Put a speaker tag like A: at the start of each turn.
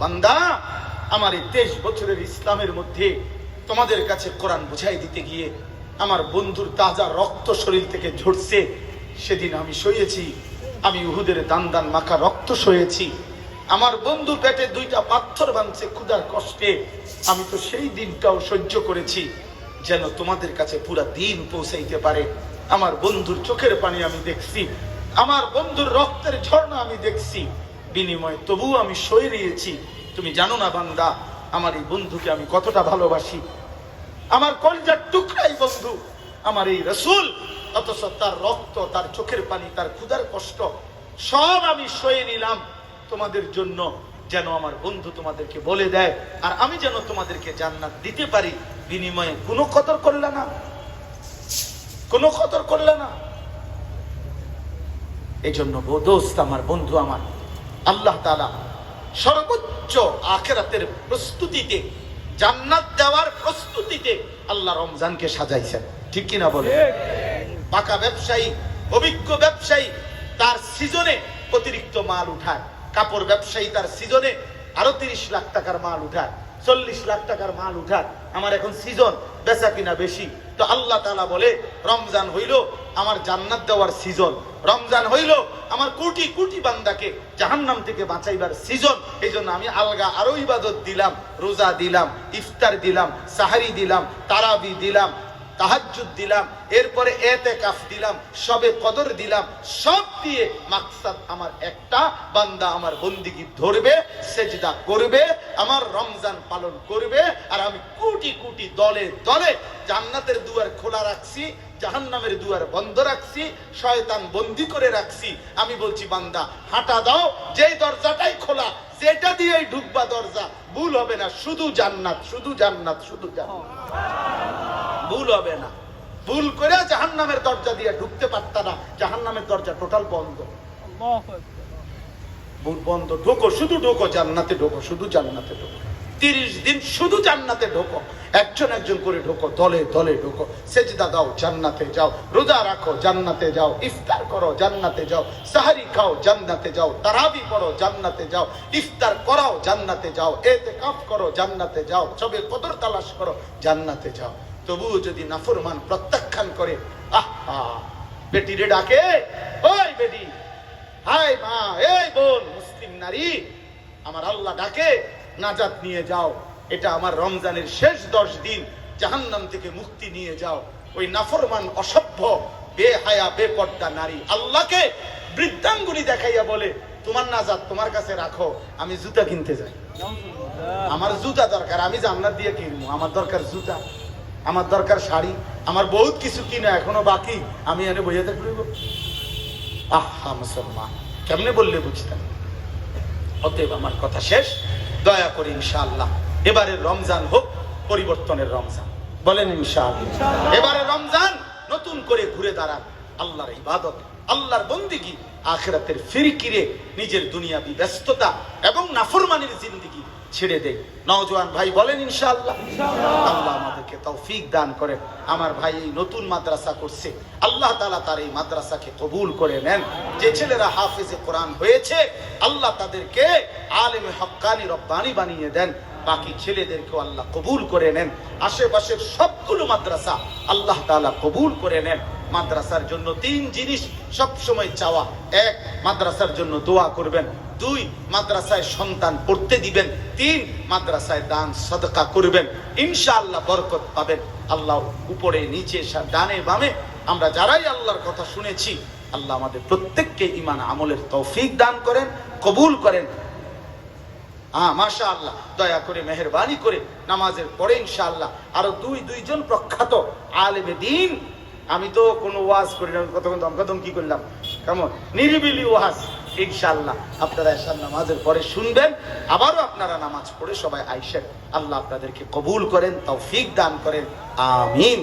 A: বান্দা, আমার এই তেইশ বছরের ইসলামের মধ্যে তোমাদের কাছে কোরআন বুঝাই দিতে গিয়ে আমার বন্ধুর তাজা রক্ত শরীর থেকে ঝরছে। সেদিন আমি সইয়েছি আমি উহুদের দান দান মাখা রক্ত সয়েছি আমার বন্ধু পেটে দুইটা পাথর ভাঙছে ক্ষুধার কষ্টে। আমি তো সেই দিনটাও সহ্য করেছি, যেন তোমাদের কাছে পুরা দিন পৌঁছাইতে পারে। আমার বন্ধুর চোখের পানি আমি দেখছি, আমার বন্ধুর রক্তের ঝর্ণা আমি দেখছি। বিনিময়ে। তবুও আমি সয়ে নিয়েছি তুমি জানো না বান্দা, আমার এই বন্ধুকে আমি কতটা ভালোবাসি। আমার কলজার টুকরাই বন্ধু, আমার এই রসুল, অথচ তার রক্ত, তার চোখের পানি, তার ক্ষুধার কষ্ট, সব আমি সয়ে নিলাম। তোমাদের জন্য যেন আমার বন্ধু তোমাদেরকে বলে দেয়, আর আমি যেন তোমাদেরকে জান্নাত দিতে পারি। বিনিময়ে কোনো কদর করলে না। কোনো কদর করলে না। এই জন্য দোস্ত আমার বন্ধু আমার আল্লাহ তালা সর্বোচ্চ আখেরাতের প্রস্তুতিতে জান্নাত দেওয়ার প্রস্তুতিতে আল্লাহ রমজানকে সাজাইছেন। ঠিক কিনা বলে পাকা ব্যবসায়ী অভিজ্ঞ ব্যবসায়ী তার সিজনে অতিরিক্ত মাল উঠায়। কাপড় ব্যবসায়ী তার সিজনে আরও তিরিশ লাখ টাকার মাল উঠায়। চল্লিশ লাখ টাকার মাল উঠায় আমার এখন সিজন বেচা কিনা বেশি। তো আল্লাহ তালা বলে, রমজান হইল আমার জান্নাত দেওয়ার সিজন রমজান হইল আমার কোটি কোটি বান্দাকে জাহান্নাম থেকে বাঁচাইবার সিজন এই জন্য আমি আলগা আরও ইবাদত দিলাম, রোজা দিলাম, ইফতার দিলাম, সাহারি দিলাম, তারাবি দিলাম, তাহাজ্জুদ দিলাম, এরপরে এতে কাফ দিলাম, সবে কদর দিলাম, সব দিয়ে মাকসাদ আমার একটা, বান্দা আমার বন্দিগি ধরবে, সেজদা করবে আমার রমজান পালন করবে আর আমি কোটি কোটি দলে দলে জান্নাতের দুয়ার খোলা রাখছি, জাহান্নামের দুয়ার বন্ধ রাখছি, শয়তান বন্দি করে রাখছি। আমি বলছি, বান্দা, হাঁটা দাও, যেই দরজাটাই খোলা, যেটা দিয়েই ঢুকবা দরজা, ভুল হবে না, শুধু জান্নাত শুধু জান্নাত শুধু জান্নাত। ভুল হবে না। ভুল করে জাহান নামের দরজা দিয়ে ঢুকতে পারতা না জাহান নামের দরজা টোটাল বন্ধ। বন্ধ, ঢোকো, শুধু ঢোকো, জান্নাতে ঢোকো, শুধু জান্নাতে ঢোকো। তিরিশ দিন শুধু জান্নাতে ঢোকো। একজন একজন করে ঢোকো, দলে দলে ঢোকো। সেজদা দাও, জান্নাতে যাও। রোজা রাখো, জান্নাতে যাও। ইফতার করো, জান্নাতে যাও। সাহারি খাও, জান্নাতে যাও। তারাবি পড়ো, জান্নাতে যাও। ইফতার করাও, জান্নাতে যাও। এতে কাফ করো, জান্নাতে যাও। সবে কদর তালাশ করো, জান্নাতে যাও। তবুও যদি নাফরমান প্রত্যাখ্যান করে, আহ বেটি রে ডাকে, ওই বেটি। হাই মা এই বোন মুসলিম নারী, আমার আল্লাহ ডাকে, নাজাত নিয়ে যাও। এটা আমার রমজানের শেষ দশ দিন, জাহান্নাম থেকে মুক্তি নিয়ে যাও। ওই নাফরমান অসভ্য, বেহায়া, বেপর্দা নারী আল্লাহকে বৃদ্ধাঙ্গুলি দেখাইয়া বলে, তোমার নাজাত তোমার কাছে রাখো, আমি জুতা কিনতে যাই। আমার জুতা দরকার, আমি জান্নাত দিয়ে কিনবো। আমার দরকার জুতা, আমার দরকার শাড়ি, আমার বহুত কিছু কিনা এখনও বাকি, আমি এনে বইয়াতে থাকব। আহা মুসলমান কেমনে বললে বুঝতাম অতএব আমার কথা শেষ। দয়া করে ইনশাআল্লাহ এবারে রমজান হোক পরিবর্তনের রমজান। বলেন ইনশাআল্লাহ। এবারে রমজান নতুন করে ঘুরে দাঁড়ান। আল্লাহর ইবাদত আল্লাহর বন্দিগি আখেরাতের ফিরকিরে নিজের দুনিয়াবি ব্যস্ততা এবং নাফরমানির জিন্দিগি ছেড়ে দেয় নওজোয়ান ভাই বলেন ইনশাআল্লাহ। আল্লাহ আমাদেরকে তৌফিক দান করে। আমার ভাই এই নতুন মাদ্রাসা করছে। আল্লাহ তাআলা তার এই মাদ্রাসাকে কবুল করে নেন। যে ছেলেরা হাফেজে কোরআন হয়েছে আল্লাহ তাদেরকে আলেমে হক্কানি রব্বানি বানিয়ে দেন। বাকি ছেলেদেরকেও আল্লাহ কবুল করে নেন। আশেপাশের সবগুলো মাদ্রাসা আল্লাহ তালা কবুল করে নেন। মাদ্রাসার জন্য তিন জিনিস সব সময় চাওয়া। এক, মাদ্রাসার জন্য দোয়া করবেন। দুই, মাদ্রাসায় সন্তান পড়তে দিবেন। তিন, মাদ্রাসায় দান, সদকা করবেন। ইনশাআল্লাহ বরকত পাবেন। আল্লাহ উপরে, নিচে ডানে, বামে, আমরা যারাই আল্লাহর কথা শুনেছি, আল্লাহ আমাদের প্রত্যেককে ইমান আমলের তৌফিক দান করেন, কবুল করেন। হ্যাঁ মাশা আল্লাহ দয়া করে, মেহরবানি করে, নামাজের পরে ইনশাআল্লাহ আরও দুই, দুইজন প্রখ্যাত আলেমে দিন আমি তো কোনো ওয়াজ করি না কতক্ষণ ধমকাধমকি করলাম? কেমন? নিরিবিলি ওয়াজ ইনশাল্লাহ আপনারা এসার নামাজের পরে শুনবেন, আবারও আপনারা নামাজ পড়ে সবাই আইসেন। আল্লাহ আপনাদেরকে কবুল করেন, তৌফিক দান করেন। আমিন।